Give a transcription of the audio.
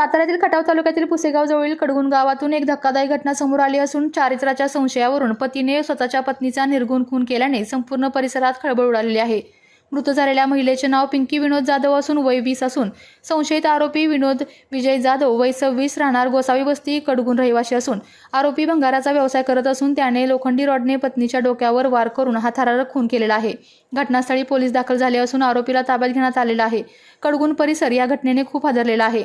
साताऱ्यातील खटाव तालुक्यातील पुसेगाव जवळील कडगुण गावातून एक धक्कादायक घटना समोर आली असून चारित्र्याच्या संशयावरून पतीने स्वतःच्या पत्नीचा निर्गुण खून केल्याने संपूर्ण परिसरात खळबळ उडालेली आहे. मृत झालेल्या महिलेचे नाव पिंकी विनोद जाधव असून वय वीस असून संशयित आरोपी विनोद विजय जाधव वय सव्वीस राहणार गोसावी वस्ती कडगुण रहिवासी असून आरोपी भंगाराचा व्यवसाय करत असून त्याने लोखंडी रॉडने पत्नीच्या डोक्यावर वार करून हा थरारक खून केलेला आहे. घटनास्थळी पोलीस दाखल झाले असून आरोपीला ताब्यात घेण्यात आलेला आहे. कडगुण परिसर या घटनेने खूप हादरलेला आहे.